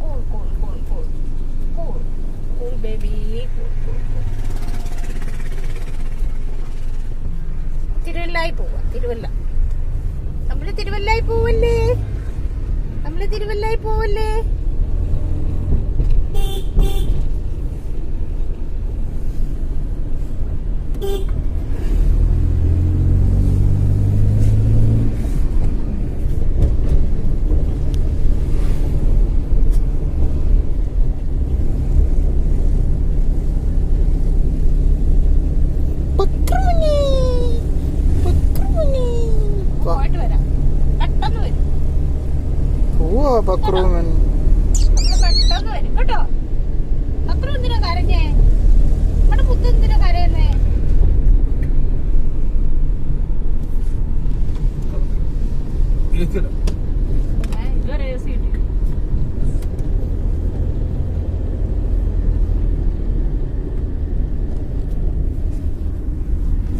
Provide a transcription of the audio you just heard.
Cool cool cool cool cool cool cool baby cool cool cool തിരുവല്ലായി പോവാ തിരുവല്ല. നമ്മൾ തിരുവല്ലായി പോവല്ലേ? നമ്മൾ തിരുവല്ലായി പോവല്ലേ? പക്രമണി പക്രമണി പോയിട്ട് വരാം. പെട്ടെന്ന് വരും. പോവാ പക്രമൻ പെട്ടെന്ന് വരും. കേട്ടോ? അത്ര എന്തിനാ കരഞ്ഞേ? നമ്മുടെ മുത്ത് എന്തിനാ കരയുന്നേ? ഇരിച്ചിടാം